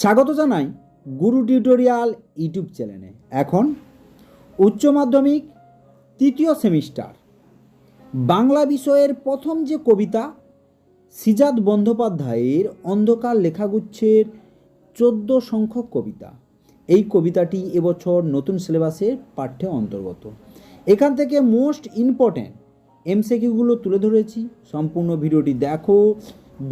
স্বাগত জানাই গুরু tutorial YouTube চ্যানেলে। এখন উচ্চ মাধ্যমিক তৃতীয় সেমিস্টার। বাংলা বিষয়ের প্রথম যে কবিতা সিজাত বন্দ্যোপাধ্যায়ের অন্ধকার লেখাগুচ্ছের চোদ্দ সংখ্যক কবিতা। এই কবিতাটি এবছর নতুন সিলেবাসের পাঠ্যে অন্তর্গত। এখান থেকে মোস্ট ইম্পর্ট্যান্ট এমসিকিউগুলো তুলে ধরেছি। সম্পূর্ণ ভিডিওটি দেখো।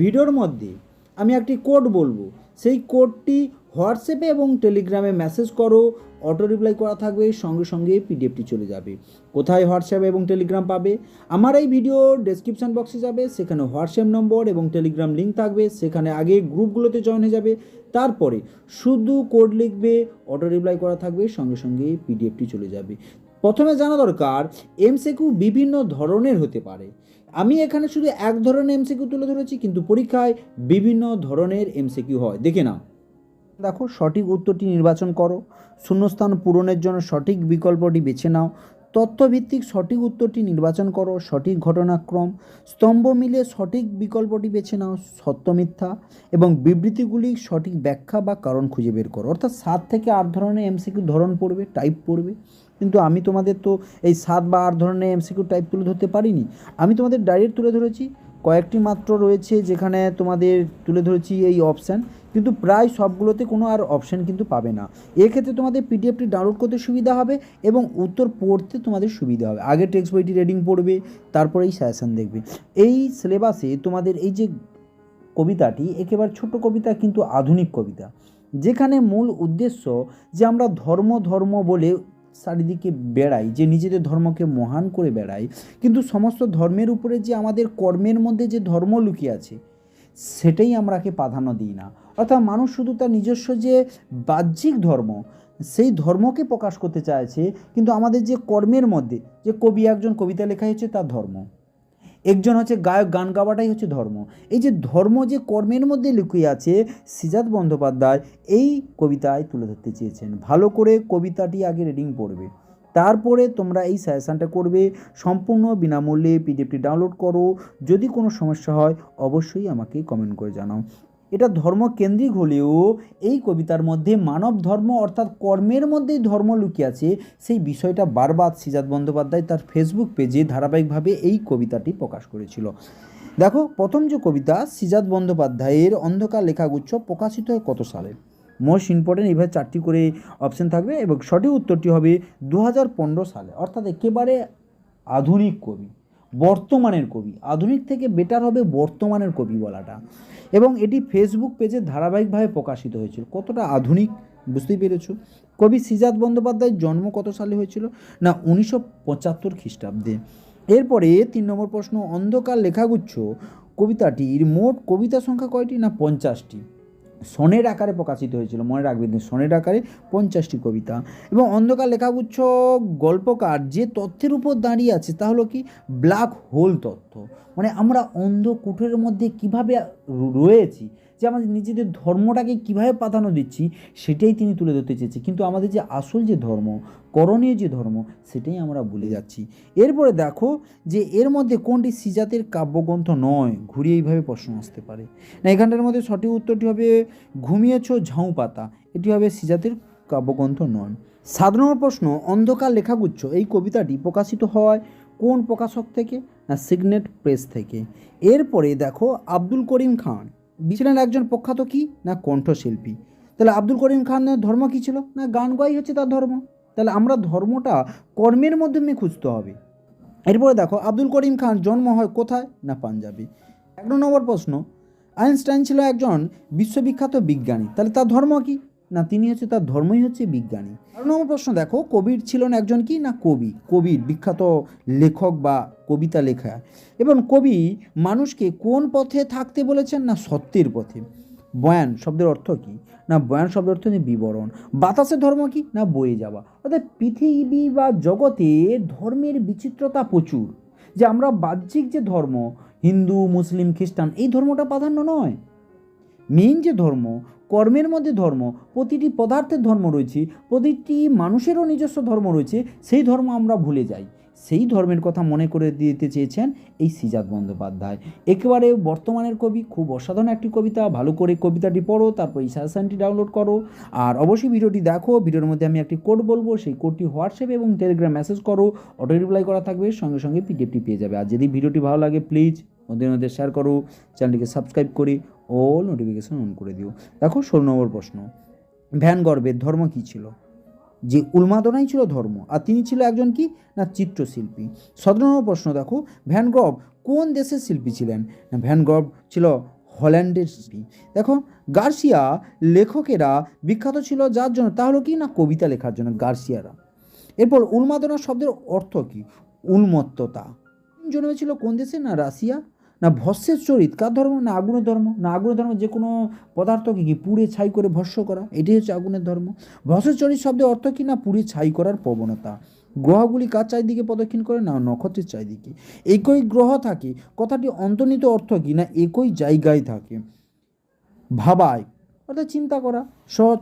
ভিডিওর মধ্যে আমি একটি কোড বলব। সেই কোডটি হোয়াটসঅ্যাপে এবং টেলিগ্রামে মেসেজ করো, অটো রিপ্লাই করা থাকবে, সঙ্গে সঙ্গে পিডিএফটি চলে যাবে। কোথায় হোয়াটসঅ্যাপ এবং টেলিগ্রাম পাবে? আমার এই ভিডিও ডেসক্রিপশন বক্সে যাবে, সেখানে হোয়াটসঅ্যাপ নম্বর এবং টেলিগ্রাম লিঙ্ক থাকবে, সেখানে আগে গ্রুপগুলোতে জয়েন হয়ে যাবে, তারপরে শুধু কোড লিখবে, অটো রিপ্লাই করা থাকবে, সঙ্গে সঙ্গে পিডিএফটি চলে যাবে। প্রথমে জানা দরকার এমসিকিউ বিভিন্ন ধরনের হতে পারে। আমি এখানে শুধু এক ধরনের এমসিকিউ তুলে ধরেছি, কিন্তু পরীক্ষায় বিভিন্ন ধরনের এমসিকিউ হয়। দেখে নাও। দেখো, সঠিক উত্তরটি নির্বাচন করো। শূন্যস্থান পূরণের জন্য সঠিক বিকল্পটি বেছে নাও। তথ্যভিত্তিক সঠিক উত্তরটি নির্বাচন করো, সঠিক ঘটনাক্রম, স্তম্ভ মিলে সঠিক বিকল্পটি বেছে নাও, সত্য মিথ্যা, এবং বিবৃতিগুলি সঠিক ব্যাখ্যা বা কারণ খুঁজে বের করো। অর্থাৎ সাত থেকে আট ধরনের এমসিকিউ ধরন পড়বে টাইপ পড়বে। কিন্তু আমি তোমাদের তো এই সাত বা আট ধরনের এমসিকিউ টাইপ তুলে ধরতে পারিনি। আমি তোমাদের ডাইরেক্ট তুলে ধরেছি। কয়েকটি মাত্র রয়েছে যেখানে তোমাদের তুলে ধরেছি এই অপশান কিন্তু প্রায় সবগুলোতে কোনো আর অপশান কিন্তু পাবে না। এক্ষেত্রে তোমাদের পিডিএফটি ডাউনলোড করতে সুবিধা হবে এবং উত্তর পড়তে তোমাদের সুবিধা হবে। আগে টেক্সট বইটি রিডিং পড়বে, তারপরে এই সাজেশান দেখবে। এই সিলেবাসে তোমাদের এই যে কবিতাটি, একেবারে ছোট কবিতা কিন্তু আধুনিক কবিতা, যেখানে মূল উদ্দেশ্য যে আমরা ধর্ম ধর্ম বলে চারিদিকে বেড়াই, যে নিজেদের ধর্মকে মহান করে বেড়াই, কিন্তু সমস্ত ধর্মের উপরে যে আমাদের কর্মের মধ্যে যে ধর্ম লুকিয়ে আছে, সেটাই আমরাকে প্রাধান্য দিই না। অর্থাৎ মানুষ শুধু তার নিজস্ব যে বাহ্যিক ধর্ম, সেই ধর্মকে প্রকাশ করতে চাইছে, কিন্তু আমাদের যে কর্মের মধ্যে, যে কবি একজন কবিতা লেখা হচ্ছে তার ধর্ম। একজন হচ্ছে গায়ক, গান গাওয়াটাই হচ্ছে ধর্ম। এই যে ধর্ম যে কর্মের মধ্যে লুকিয়ে আছে সিজাত বন্দ্যোপাধ্যায় এই কবিতায় তুলে ধরতে চেয়েছেন। ভালো করে কবিতাটি আগে রিডিং পড়বে। তারপরে তোমরা এই সাজেশানটা করবে, সম্পূর্ণ বিনামূল্যে পিডিএফটি ডাউনলোড করো। যদি কোনো সমস্যা হয়, অবশ্যই আমাকে কমেন্ট করে জানাও। এটা ধর্মকেন্দ্রিক হলেও এই কবিতার মধ্যে মানব ধর্ম অর্থাৎ কর্মের মধ্যেই ধর্ম লুকিয়ে আছে, সেই বিষয়টা বারবার সিজাত বন্দ্যোপাধ্যায় তার ফেসবুক পেজে ধারাবাহিকভাবে এই কবিতাটি প্রকাশ করেছিল। দেখো, প্রথম যে কবিতা সিজাত বন্দ্যোপাধ্যায়ের অন্ধকার লেখাগুচ্ছ প্রকাশিত হয় কত সালে? মোস্ট ইম্পর্টেন্ট এইভাবে চারটি করে অপশন থাকবে এবং সঠিক উত্তরটি হবে দু হাজার পনেরো সালে। অর্থাৎ একেবারে আধুনিক কবি। বর্তমানের কবি। আধুনিক থেকে বেটার হবে বর্তমানের কবি বলাটা। এবং এটি ফেসবুক পেজে ধারাবাহিকভাবে প্রকাশিত হয়েছিল। কতটা আধুনিক বুঝতেই পেরেছ? কবি সিজাত বন্দ্যোপাধ্যায়ের জন্ম কত সালে হয়েছিল? না, উনিশশো পঁচাত্তর খ্রিস্টাব্দে। এরপরে তিন নম্বর প্রশ্ন, অন্ধকার লেখাগুচ্ছ কবিতাটির মোট কবিতা সংখ্যা কয়টি? না, পঞ্চাশটি। সনের আকারে প্রকাশিত হয়েছিল, মনে রাখবেন সনের আকারে পঞ্চাশটি কবিতা। এবং অন্ধকার লেখাগুচ্ছ গল্পকার যে তথ্যের উপর দাঁড়িয়ে আছে, তা হলো কি? ব্ল্যাক হোল তথ্য। মানে আমরা অন্ধ কুঠোরের মধ্যে কীভাবে রয়েছি? যে আমাদের নিজেদের ধর্মটাকে কীভাবে প্রাধান্য দিচ্ছি, সেটাই তিনি তুলে ধরতে চেয়েছে। কিন্তু আমাদের যে আসল যে ধর্ম, করণীয় যে ধর্ম, সেটাই আমরা ভুলে যাচ্ছি। এরপরে দেখো যে এর মধ্যে কোনটি সিজাতের কাব্যগ্রন্থ নয়, ঘুরিয়ে এইভাবে প্রশ্ন আসতে পারে। না, এখানটার মধ্যে সঠিক উত্তরটি হবে, ঘুমিয়েছ ঝাউ পাতা। এটি হবে সিজাতের কাব্যগ্রন্থ নয়। সাত নম্বর প্রশ্ন, অন্ধকার লেখাগুচ্ছ, এই কবিতাটি প্রকাশিত হয় কোন প্রকাশক থেকে? না, সিগনেট প্রেস থেকে। এরপরে দেখো, আব্দুল করিম খান ছিলেন একজন প্রখ্যাত কি? না কণ্ঠশিল্পী। তাহলে আব্দুল করিম খানের ধর্ম কী ছিল? না গান গাই হচ্ছে তার ধর্ম? তাহলে আমরা ধর্মটা কর্মের মাধ্যমে খুঁজতে হবে। এরপরে দেখো, আব্দুল করিম খান জন্ম হয় কোথায়? না পাঞ্জাবে। এক নম্বর প্রশ্ন, আইনস্টাইন ছিল একজন বিশ্ববিখ্যাত বিজ্ঞানী। তাহলে তার ধর্ম কি? না তিনি হচ্ছে তার ধর্মই হচ্ছে বিজ্ঞানী। আট নম্বর প্রশ্ন, দেখো, কবির ছিলেন একজন কি? না, কবি। কবির, বিখ্যাত লেখক বা কবিতা লেখা। এবং কবি মানুষকে কোন পথে থাকতে বলেছেন? না, সত্যের পথে। বয়ান শব্দের অর্থ কি? না, বয়ান শব্দের অর্থ বিবরণ। বাতাসের ধর্ম কি? না, বয়ে যাওয়া। অর্থাৎ পৃথিবী বা জগতে ধর্মের বিচিত্রতা প্রচুর। যে আমরা বাহ্যিক যে ধর্ম, হিন্দু, মুসলিম, খ্রিস্টান, এই ধর্মটা প্রাধান্য নয়। মেইন যে ধর্ম, কর্মের মধ্যে ধর্ম, প্রতিটি পদার্থের ধর্ম রয়েছে, প্রতিটি মানুষেরও নিজস্ব ধর্ম রয়েছে, সেই ধর্ম আমরা ভুলে যাই। সেই ধর্মের কথা মনে করে দিতে চেয়েছেন এই সিজাত বন্দ্যোপাধ্যায়। একেবারে বর্তমানের কবি, খুব অসাধারণ একটি কবিতা, ভালো করে কবিতাটি পড়ো, তারপর এই সাজেশনটি ডাউনলোড করো, আর অবশ্যই ভিডিওটি দেখো, ভিডিওর মধ্যে আমি একটি কোড বলব, সেই কোডটি হোয়াটসঅ্যাপ এবং টেলিগ্রাম মেসেজ করো অটো রিপ্লাই করা থাকবে, সঙ্গে সঙ্গে পিডিএফটি পেয়ে যাবে। আর যদি ভিডিওটি ভালো লাগে প্লিজ মধ্যে মধ্যে শেয়ার করো চ্যানেলটিকে সাবস্ক্রাইব করে অল নোটিফিকেশন অন করে দিও। দেখো, ষোলো নম্বর প্রশ্ন। ভ্যান গর্বের ধর্ম কী ছিল? যে উন্মাদনাই ছিল ধর্ম, আর তিনি ছিল একজন কি? না, চিত্রশিল্পী। সতেরো নম্বর প্রশ্ন দেখো ভ্যান গভ কোন দেশের শিল্পী ছিলেন? না ভ্যান গভ ছিল হল্যান্ডের শিল্পী। দেখো, গার্সিয়া লেখকেরা বিখ্যাত ছিল যার জন্য, তা হলো কি? না, কবিতা লেখার জন্য, গার্সিয়ারা। এরপর উন্মাদনা শব্দের অর্থ কি? উন্মত্ততা। জন্মেছিল কোন দেশে? না, রাশিয়া। না ভস্যের চরিত, কার ধর্ম? না আগুনের ধর্ম? না আগুনের ধর্ম যে কোনো পদার্থকে কি পুড়ে ছাই করে ভস্য করা? এটাই হচ্ছে আগুনের ধর্ম। ভস্যের চরিত শব্দের অর্থ কি? না পুড়ে ছাই করার প্রবণতা। গ্রহগুলি কার চারিদিকে প্রদক্ষিণ করে? না নক্ষত্রের চারিদিকে। একই গ্রহ থাকে, কথাটি অন্তর্নিহিত অর্থ কি? না একই জায়গায় থাকে। ভাবায়, অর্থাৎ চিন্তা করা সহজ।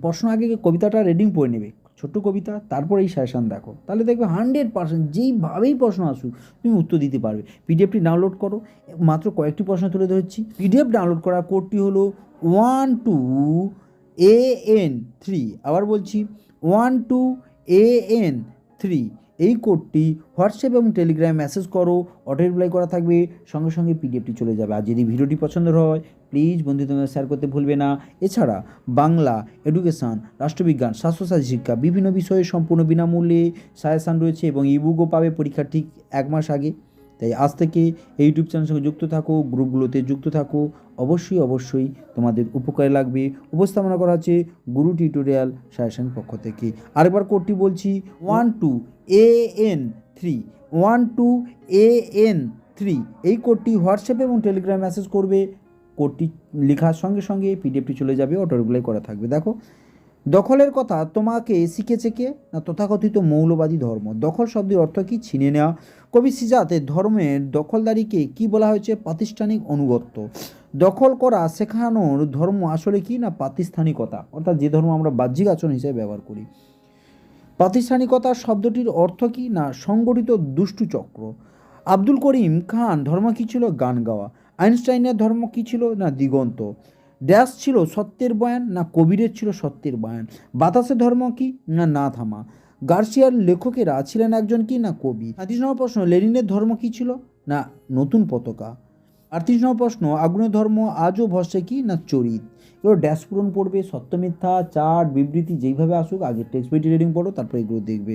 প্রশ্ন আগে কবিতাটা রিডিং পড়ে নেবে। ছোট্ট কবিতা তারপর এই সাজেশান দেখো। তাহলে দেখবে হান্ড্রেড পার্সেন্ট যেইভাবেই প্রশ্ন আসুক, তুমি উত্তর দিতে পারবে। পিডিএফটি ডাউনলোড করো। মাত্র কয়েকটি প্রশ্ন তুলে ধরছি। পিডিএফ ডাউনলোড করার কোডটি হলো one two A N three আবার বলছি one two A N three এই কোডটি হোয়াটসঅ্যাপ এবং টেলিগ্রামে মেসেজ করো অটো রিপ্লাই করা থাকবে, সঙ্গে সঙ্গে পিডিএফটি চলে যাবে। আর যদি ভিডিওটি পছন্দ হয় প্লিজ বন্ধুদের শেয়ার করতে ভুলবে না। এছাড়া বাংলা এডুকেশান রাষ্ট্রবিজ্ঞান, স্বাস্থ্যসাথী শিক্ষা বিভিন্ন বিষয়ে সম্পূর্ণ বিনামূল্যে সাজেশান রয়েছে এবং ইবুকও পাবে পরীক্ষার ঠিক এক মাস আগে। তাই আজ থেকে এই ইউটিউব চ্যানেল সঙ্গে যুক্ত থাকো, গ্রুপগুলোতে যুক্ত থাকো। অবশ্যই অবশ্যই তোমাদের উপকারে লাগবে। উপস্থাপনা করা হচ্ছে গুরু টিউটোরিয়াল সাজেশন পক্ষ থেকে। আরেকবার কোডটি বলছি, one two A N three, one two A N three. এই কোডটি হোয়াটসঅ্যাপ এবং টেলিগ্রাম মেসেজ করবে। কোডটি লেখার সঙ্গে সঙ্গে পিডিএফটি চলে যাবে অটো করা থাকবে। দেখো দখলের কথা তোমাকে শিখেছে কে না তথাকথিত মৌলবাদী ধর্ম? দখল শব্দের অর্থ কি ছিনে নেওয়া? কবি সিজাতে ধর্মের দখলদারিকে কি বলা হয়েছে? প্রাতিষ্ঠানিক অনুগত্য। দখল করা শেখানোর ধর্ম আসলে কি না প্রাতিষ্ঠানিকতা? অর্থাৎ যে ধর্ম আমরা বাহ্যিক আচরণ হিসেবে ব্যবহার করি। প্রাতিষ্ঠানিকতা শব্দটির অর্থ কি না সংগঠিত দুষ্টু চক্র? আব্দুল করিম খান, ধর্ম কী ছিল? গান গাওয়া। আইনস্টাইনের ধর্ম কী ছিল? না দিগন্ত। ড্যাশ ছিল সত্যের বয়ান না কবিরের ছিল সত্যের বয়ান? বাতাসের ধর্ম কি না না থামা? গার্সিয়ার লেখকেরা ছিলেন একজন কি না কবি আটত্রিশ নম্বর প্রশ্ন, লেনিনের ধর্ম কী ছিল না নতুন পতাকা? আটত্রিশ নম্বর প্রশ্ন, আগুনের ধর্ম আজও ভস্যে কি না চরিত? এগুলো ড্যাশ পূরণ পড়বে সত্য মিথ্যা চার্ট বিবৃতি যেইভাবে আসুক, আগে টেক্সট বইটি রিডিং পড়ো, তারপর এগুলো দেখবে।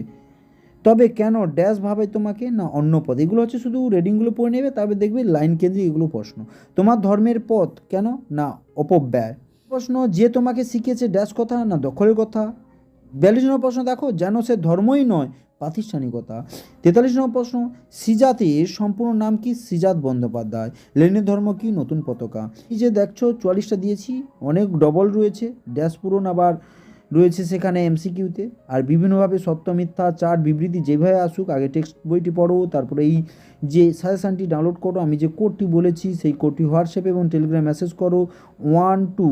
তবে কেন ড্যাশ ভাবে তোমাকে না অন্য পথ এগুলো হচ্ছে শুধু রেডিংগুলো পড়ে নেবে তবে দেখবে লাইন কেন্দ্রিক এগুলো প্রশ্ন। তোমার ধর্মের পথ কেন? না, অপব্যয়। প্রশ্ন, যে তোমাকে শিখিয়েছে ড্যাশ কথা না দখলের কথা? বিয়াল্লিশ নম্বর প্রশ্ন দেখো, যেন সে ধর্মই নয়, প্রাতিষ্ঠানিকতা। তেতাল্লিশ নম্বর প্রশ্ন সিজাতের সম্পূর্ণ নাম কি? সিজাত বন্দ্যোপাধ্যায়। লেনের ধর্ম কি? নতুন পতাকা। এই যে দেখছ, চুয়াল্লিশটা দিয়েছি, অনেক ডবল রয়েছে ড্যাশ পূরণ আবার রয়েছে সেখানে এমসিকিউতে আর বিভিন্নভাবে সত্য, মিথ্যা চার বিবৃতি যেভাবে আসুক, আগে টেক্সট বইটি পড়ো, তারপরে এই যে সাজেশানটি ডাউনলোড করো, আমি যে কোডটি বলেছি, সেই কোডটি হোয়াটসঅ্যাপ এবং টেলিগ্রাম মেসেজ করো, one, two,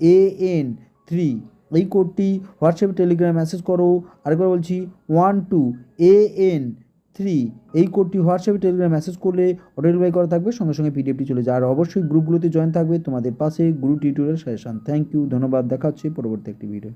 A, N, three, এই কোডটি হোয়াটসঅ্যাপে, টেলিগ্রাম মেসেজ করো। আরেকবার বলছি, one, two, A, N three, এই কোডটি হোয়াটসঅ্যাপে টেলিগ্রাম মেসেজ করলে অটোরিপ্লাই করা থাকবে, সঙ্গে সঙ্গে পিডিএফটি চলে যায়। আর অবশ্যই গ্রুপগুলোতে জয়েন থাকবে। তোমাদের পাশে গুরু টিউটোরিয়াল সাজেশন থ্যাংক ইউ ধন্যবাদ। দেখা হচ্ছে পরবর্তী একটি ভিডিও